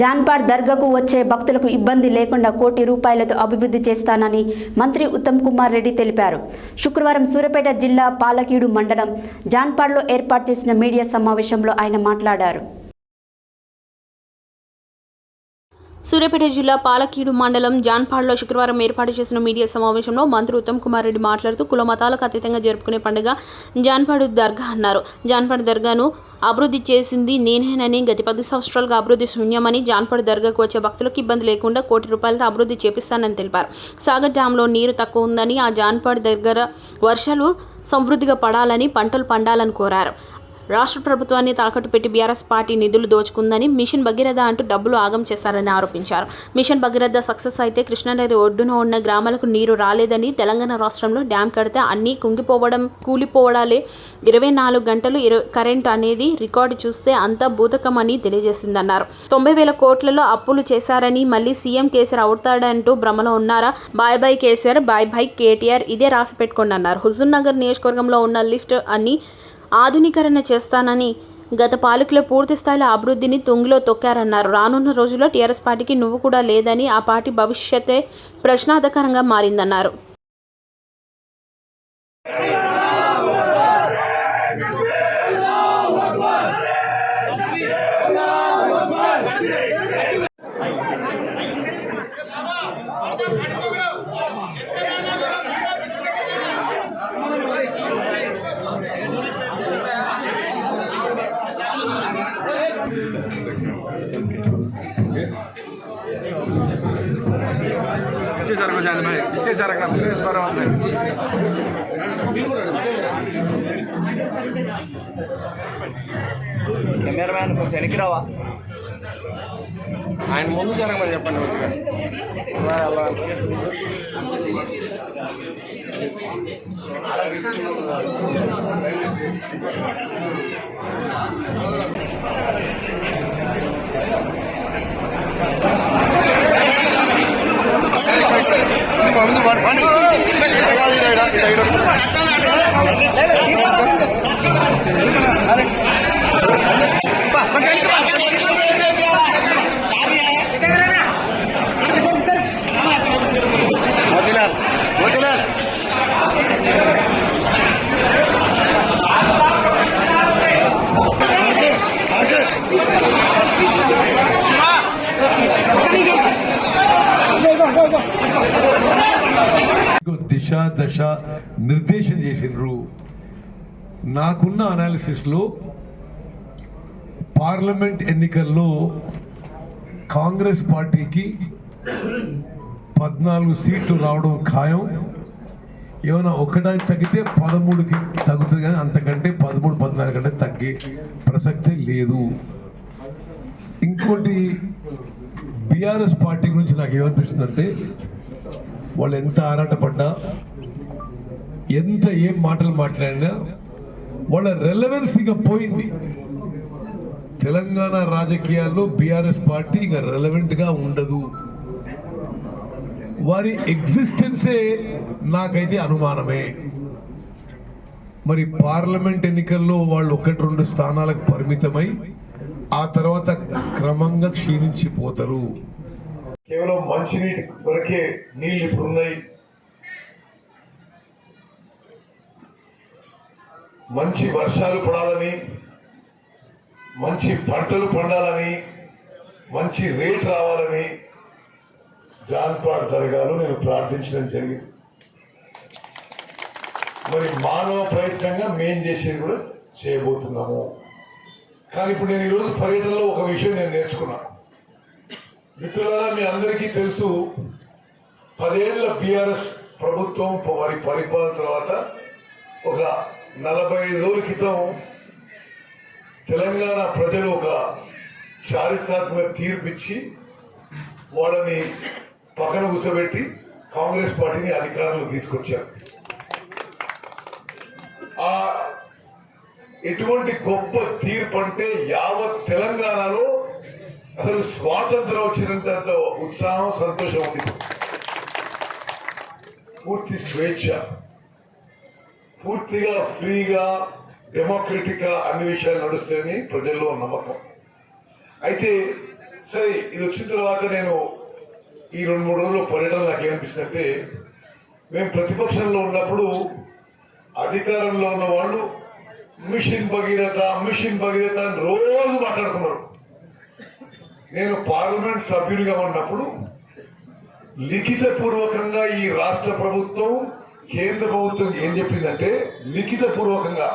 జాన్పాడ్ దర్గాకు వచ్చే భక్తులకు ఇబ్బంది లేకుండా కోటి రూపాయలతో అభివృద్ధి చేస్తానని మంత్రి ఉత్తమ్ కుమార్ రెడ్డి తెలిపారు. శుక్రవారం సూర్యాపేట జిల్లా పాలకీడు మండలం జాన్పాడ్లో ఏర్పాటు చేసిన మీడియా సమావేశంలో ఆయన మాట్లాడారు. సూర్యాపేట జిల్లా పాలకీడు మండలం జాన్పాడ్లో శుక్రవారం ఏర్పాటు చేసిన మీడియా సమావేశంలో మంత్రి ఉత్తమ్ కుమార్ రెడ్డి మాట్లాడుతూ కులమతాలకు అతీతంగా జరుపుకునే పండుగ జాన్పాడు దర్గా అన్నారు. జాన్పాడు దర్గాను అభివృద్ధి చేసింది నేనేనని గత పది సంవత్సరాలుగా అభివృద్ధి శూన్యమని జాన్పాడు దర్గాకు వచ్చే భక్తులకు ఇబ్బంది లేకుండా కోటి రూపాయలతో అభివృద్ధి చేపిస్తానని తెలిపారు. సాగర్ డ్యాంలో నీరు తక్కువ ఉందని ఆ జాన్పాడు దగ్గర వర్షాలు సమృద్ధిగా పడాలని పంటలు పండాలని కోరారు. రాష్ట్ర ప్రభుత్వాన్ని తాకట్టు పెట్టి బీఆర్ఎస్ పార్టీ నిధులు దోచుకుందని మిషన్ భగీరథ అంటూ డబ్బులు ఆగం చేశారని ఆరోపించారు. మిషన్ భగీరథ సక్సెస్ అయితే కృష్ణానది ఒడ్డున ఉన్న గ్రామాలకు నీరు రాలేదని తెలంగాణ రాష్ట్రంలో డ్యాం కడితే అన్నీ కుంగిపోవడం కూలిపోవడాలే. ఇరవై నాలుగు గంటలు ఇరవై కరెంట్ అనేది రికార్డు చూస్తే అంతా భూతకమని తెలియజేసిందన్నారు. తొంభై వేల కోట్లలో అప్పులు చేశారని మళ్ళీ సీఎం కేసీఆర్ అవుతాడంటూ భ్రమలో ఉన్నారా? Bye bye KCR bye bye KTR ఇదే రాసి పెట్టుకోండి అన్నారు హుజూర్ నగర్ నియోజకవర్గంలో ఉన్న లిఫ్ట్ అన్ని ఆధునీకరణ చేస్తానని గత పాలకుల పూర్తి స్థాయిలో అభివృద్ధిని తొంగిలో తొక్కారన్నారు. రానున్న రోజుల్లో టీఆర్ఎస్ పార్టీకి నువ్వు కూడా లేదని ఆ పార్టీ భవిష్యత్తే ప్రశ్నార్థకరంగా మారిందన్నారు. ఇచ్చేసారు కొంచెం మరి. ఇచ్చేసారు అక్కడ. ప్లేస్ పర్వాలేదు కెమెరామ్యాన్ కొంచెం వెనక్కి రావా? ఆయన ముందు జరగమని చెప్పండి కొద్దిగా. అలా అలా దిశ దశ నిర్దేశం చేసిండ్రు. నాకున్న అనాలిసిస్లో పార్లమెంట్ ఎన్నికల్లో కాంగ్రెస్ పార్టీకి పద్నాలుగు సీట్లు రావడం ఖాయం. ఏమైనా ఒకటానికి తగ్గితే పదమూడుకి తగ్గుతుంది కానీ అంతకంటే పదమూడు పద్నాలుగు కంటే తగ్గే ప్రసక్తే లేదు. ఇంకోటి బీఆర్ఎస్ పార్టీ గురించి నాకు ఏమనిపిస్తుందంటే వాళ్ళు ఎంత ఆరాటపడ్డా ఎంత ఏం మాటలు మాట్లాడినా వాళ్ళ రెలవెన్స్ ఇక పోయింది. తెలంగాణ రాజకీయాల్లో బీఆర్ఎస్ పార్టీ ఇక రెలవెంట్గా ఉండదు. వారి ఎగ్జిస్టెన్సే నాకైతే అనుమానమే. మరి పార్లమెంట్ ఎన్నికల్లో వాళ్ళు ఒకటి రెండు స్థానాలకు పరిమితమై ఆ తర్వాత క్రమంగా క్షీణించిపోతారు. కేవలం మంచినీటి కొరకే నీళ్ళు ఇప్పుడు ఉన్నాయి మంచి వర్షాలు పడాలని మంచి పంటలు పండాలని మంచి రేట్ రావాలని జాన్పాడ్ దర్గాలో నేను ప్రార్థించడం జరిగింది. మరి మానవ ప్రయత్నంగా మేం చేసేది కూడా చేయబోతున్నాము. కానీ ఇప్పుడు నేను ఈరోజు పర్యటనలో ఒక విషయం నేను నేర్చుకున్నాను మిత్రులారా మీ అందరికీ తెలుసు పదేళ్ళ బీఆర్ఎస్ ప్రభుత్వం వారి పరిపాలన తర్వాత ఒక నలభై ఐదు రోజుల క్రితం తెలంగాణ ప్రజలు ఒక చారిత్రాత్మక తీర్పిచ్చి వాళ్ళని పక్కన కూర్చోబెట్టి కాంగ్రెస్ పార్టీని అధికారంలో తీసుకొచ్చారు. ఆ ఎటువంటి గొప్ప తీర్పు అంటే యావత్ తెలంగాణలో అసలు స్వాతంత్రం వచ్చినంత ఉత్సాహం సంతోషం ఉంది పూర్తి స్వేచ్ఛ. పూర్తిగా ఫ్రీగా డెమోక్రటిక్గా అన్ని విషయాలు నడుస్తాయని ప్రజల్లో నమ్మకం. అయితే సరే ఇది వచ్చిన తర్వాత నేను ఈ రెండు మూడు రోజుల పర్యటన నాకు ఏమనిపిస్తుందంటే మేము ప్రతిపక్షంలో ఉన్నప్పుడు అధికారంలో ఉన్న వాళ్ళు మిషన్ భగీరథ మిషన్ భగీరథ అని రోజు మాట్లాడుకున్నారు. నేను పార్లమెంట్ సభ్యుడిగా ఉన్నప్పుడు లిఖిత పూర్వకంగా ఈ రాష్ట్ర ప్రభుత్వం కేంద్ర ప్రభుత్వం ఏం చెప్పిందంటే లిఖిత పూర్వకంగా